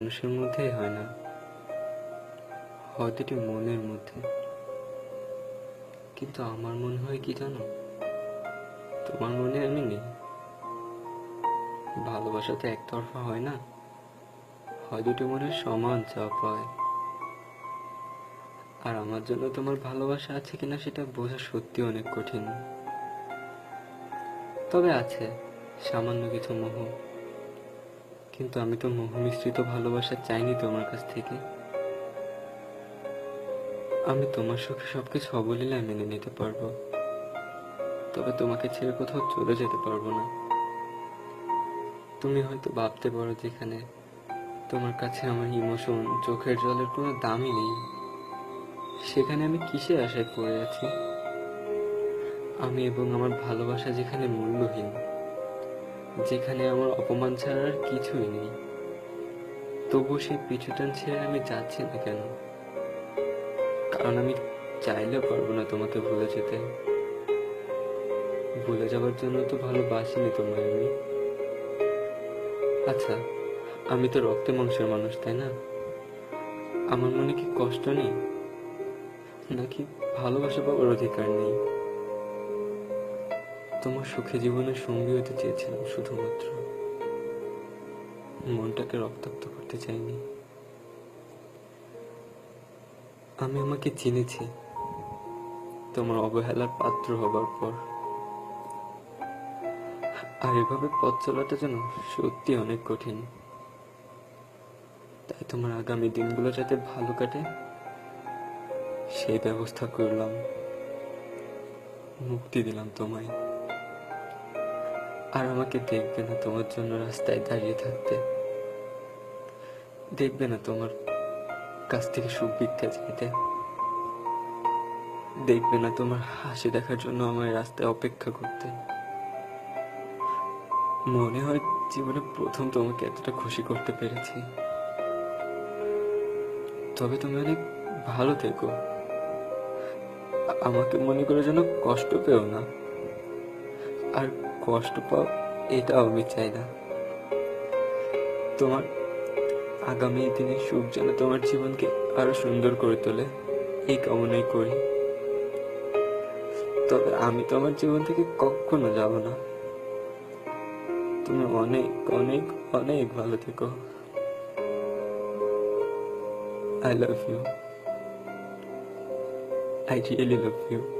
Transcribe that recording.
মানুষের মধ্যেই হয় না। হয়তো মনের মধ্যে। কিন্তু আমার মনে হয় কি জানো? তোমার মনে আমি নেই। ভালোবাসা তো একতরফা হয় না। হয় দুটি মনের সমান চাপ হয়। আর আমার জন্য তোমার ভালোবাসা আছে কিনা সেটা বোঝা সত্যি অনেক কঠিন। তবে আছে সামান্য কিছু মোহ। কিন্তু আমি তো মোহ মিশ্রিত ভালোবাসা চাইনি তোমার কাছ থেকে। আমি তোমার সুখে সবকিছু অবলীলায় মেনে নিতে পারব। তবে তোমাকে ছেড়ে কোথাও চলে যেতে পারব না। তুমি হয়তো ভাবতে পারো যেখানে তোমার কাছে আমার ইমোশন, চোখের জলের কোনো দামই নেই। সেখানে আমি কিসে আশায় পড়ে আছি? আমি এবং আমার ভালোবাসা যেখানে মূল্যহীন যেখানে আমার অপমান ছাড়া আর কিছুই নেই। তবু সেই পিছুটান ছেড়ে আমি যাচ্ছি না কেন? কারণ আমি চাইলেও পারব না তোমাকে ভুলে যেতে। ভুলে যাওয়ার জন্য তো ভালোবাসিনি তোমায় আমি। আচ্ছা আমি তো রক্তে মাংসের মানুষ, তাই না? আমার মনে কি কষ্ট নেই? নাকি ভালোবাসা পাওয়ার অধিকার নেই? তোমার সুখে জীবনের সঙ্গী হতে চেয়েছিলাম শুধুমাত্র। মনটাকে রক্তাক্ত করতে চাইনি। আমি আমাকে চিনেছি। তোমার অবহেলার পাত্র হবার পর। আর এভাবে পথ চলাটা যেন সত্যি অনেক কঠিন। তাই তোমার আগামী দিনগুলো যাতে ভালো কাটে, সেই ব্যবস্থা করলাম। মুক্তি দিলাম তোমায়। আর আমাকে দেখবে না তোমার জন্য রাস্তায় দাঁড়িয়ে থাকতে। দেখবে না তোমার কাছ থেকে সুখ ভিক্ষা চাইতে। দেখবে না তোমার হাসি দেখার জন্য আমার রাস্তায় অপেক্ষা করতে। মনে হয় জীবনে প্রথম তোমাকে এতটা খুশি করতে পেরেছি। তবে তুমি অনেক ভালো থেকো। আমাকে মনে করে যেন কষ্ট পেও না। আর কষ্ট পাও, এটাও আমি চাই না। তোমার আগামী দিনে সুখ যেন তোমার জীবনকে আরও সুন্দর করে তোলে, এই কামনাই করি। তবে আমি তোমার জীবন থেকে কখনো যাব না। তুমি অনেক অনেক অনেক ভালো থেকো। I love you I really love you